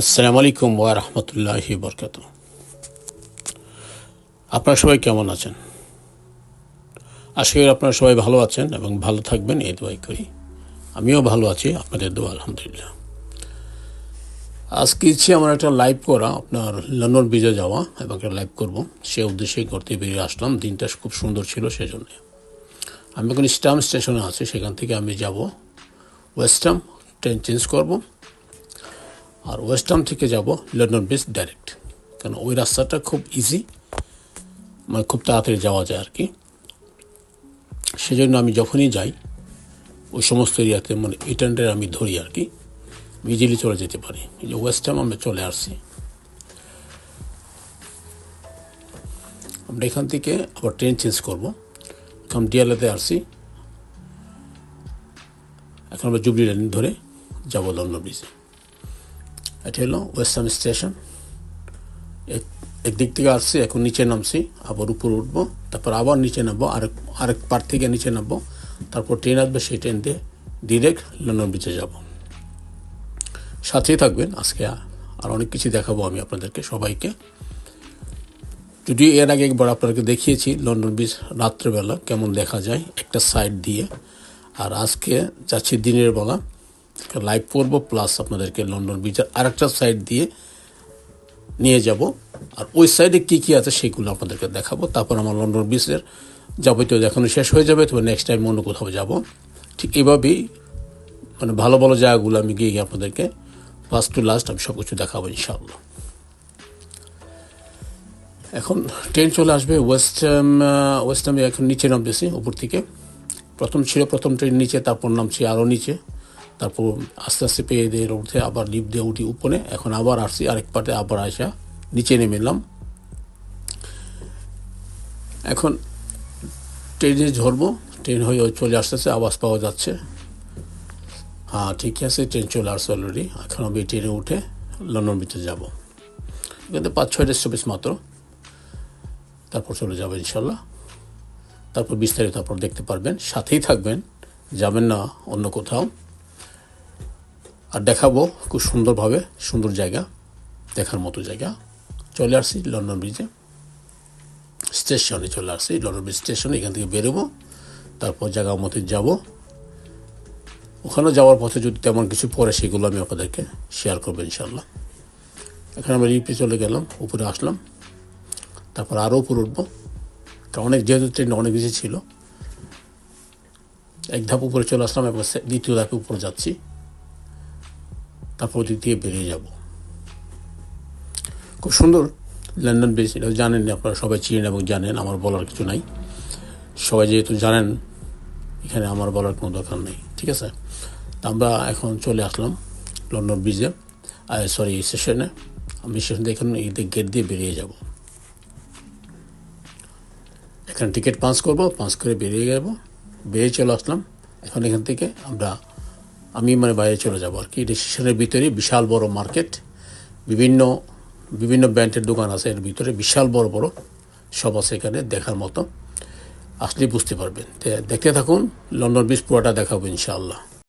আসসালামু আলাইকুম ওয়া রাহমাতুল্লাহি বরকাত আপনারা সবাই কেমন আছেন? আশা করি আপনারা সবাই ভালো আছেন এবং ভালো থাকবেন, এই দোয়াই করি। আমিও ভালো আছি, আপনাদের দোয়া, আলহামদুলিল্লাহ। আজকে ইচ্ছে আমার একটা লাইভ করা, আপনার লন্ডন ব্রিজে যাওয়া এবং একটা লাইভ করব। সে উদ্দেশ্যে করতে বেরিয়ে আসলাম, দিনটা খুব সুন্দর ছিল সেজন্য। আমি এখন স্টাম স্টেশনে আছি, সেখান থেকে আমি যাব। ওয়েস্টার্ন ট্রেন চেঞ্জ করব। আর ওয়েস্টার্ন থেকে যাব লন্ডন ব্রিজ ডাইরেক্ট কারণ ওই রাস্তাটা খুব ইজি মানে খুব তাড়াতাড়ি যাওয়া যায় আর কি সেজন্য আমি যখনই যাই, ওই সমস্ত এরিয়াতে মানে ইটার্নদের আমি ধরি আর কি ইজিলি চলে যেতে পারি। এই যে ওয়েস্টার্ন আমরা চলে আসছি। আমরা এখান থেকে আবার ট্রেন চেঞ্জ করব। এখন ডিয়ালাতে আসছি। এখন আমরা জুবলি লাইন ধরে যাব লন্ডন ব্রিজে এটা হলো ওয়েস্টার্ন স্টেশন এক- একদিক থেকে আসছি এখন নিচে নামছি আবার উপরে উঠবো তারপর আবার নিচে নামবো আরেক আরেক পার থেকে নিচে নামবো তারপর ট্রেন আসবে সেই ট্রেন দিয়ে ডিরেক্ট লন্ডন ব্রিজে যাব সাথেই থাকবেন আজকে আর অনেক কিছু দেখাবো আমি আপনাদেরকে সবাইকে যদিও এর আগে একবার আপনাদেরকে দেখিয়েছি লন্ডন ব্রিজ রাত্রেবেলা কেমন দেখা যায় একটা সাইড দিয়ে আর আজকে যাচ্ছি দিনের বেলা লাইভ করব প্লাস আপনাদেরকে লন্ডন ব্রিজের আরেকটা সাইড দিয়ে নিয়ে যাব। আর ওই সাইডে কী কী আছে সেগুলো আপনাদেরকে দেখাবো। তারপর আমার লন্ডন ব্রিজের যাবতীয় দেখানো শেষ হয়ে যাবে, তবে নেক্সট টাইম অন্য কোথাও যাব। ঠিক এইভাবেই মানে ভালো ভালো জায়গাগুলো আমি গিয়ে গিয়ে আপনাদেরকে ফার্স্ট টু লাস্ট আমি সব কিছু দেখাবো ইনশাআল্লাহ। এখন ট্রেন চলে আসবে ওয়েস্ট ওয়েস্ট আমি এখন নিচে নামতেছি, উপর থেকে। প্রথম ছিল প্রথম ট্রেন নিচে, তারপর নামছি আরও নিচে। তারপর আস্তে আস্তে পেয়ে দিয়ে উঠে আবার লিফট দিয়ে উঠি উপরে। এখন আবার আসছি, আরেক পাটে আবার আসা নিচে নেমে এলাম। এখন ট্রেনে ঝরবো ট্রেন হয়ে চলে আসতেছে, আওয়াজ পাওয়া যাচ্ছে। হ্যাঁ ঠিক আছে, ট্রেন চলে আসছে অলরেডি এখন আমি ট্রেনে উঠে লন্ডন বিচে যাব। এখানে পাঁচ ছয়টা স্টপেজ মাত্র। তারপর চলে যাবে ইনশাল্লাহ তারপর বিস্তারিত তারপর দেখতে পারবেন। সাথেই থাকবেন, যাবেন না অন্য কোথাও। আর দেখাবো খুব সুন্দরভাবে, সুন্দর জায়গা, দেখার মতো জায়গা। চলে আসছি লন্ডন ব্রিজে স্টেশনে চলে আসছি লন্ডন ব্রিজ স্টেশনে এখান থেকে বেরোবো। তারপর জায়গা মতো যাব। ওখানে যাওয়ার পথে যদি তেমন কিছু পরে সেগুলো আমি আপনাদেরকে শেয়ার করব ইনশাল্লাহ এখানে আমরা লিপে চলে গেলাম, উপরে আসলাম। তারপর আরও উপরে উঠবো। কারণ অনেক, যেহেতু ট্রেন অনেক কিছু ছিল, এক ধাপ উপরে চলে আসলাম, এবার দ্বিতীয় ধাপে উপরে যাচ্ছি। তারপর দিয়ে বেরিয়ে যাব। খুব সুন্দর লন্ডন ব্রিজ এটা জানেন, আপনারা সবাই চিনেন এবং জানেন, আমার বলার কিছু নাই। সবাই যেহেতু জানেন, এখানে আমার বলার কোনো দরকার নেই, ঠিক আছে? তা আমরা এখন চলে আসলাম লন্ডন ব্রিজে সরি স্টেশনে আমি স্টেশন থেকে এখন এই গেট দিয়ে বেরিয়ে যাব। এখানে টিকিট পাস করব পাস করে বেরিয়ে যাব। বেরিয়ে চলে আসলাম। এখন এখান থেকে আমরা আমি মানে বাইরে চলে যাব আর কি। রেজিস্ট্রেশনের ভিতরে বিশাল বড় মার্কেট বিভিন্ন বিভিন্ন ব্র্যান্ডের দোকান আছে এর ভিতরে, বিশাল বড় বড় সব আছে এখানে দেখার মতো। আসলে বুঝতে পারবেন। দেখতে থাকুন লন্ডন ব্রিজ পুরোটা দেখাবো ইনশাআল্লাহ।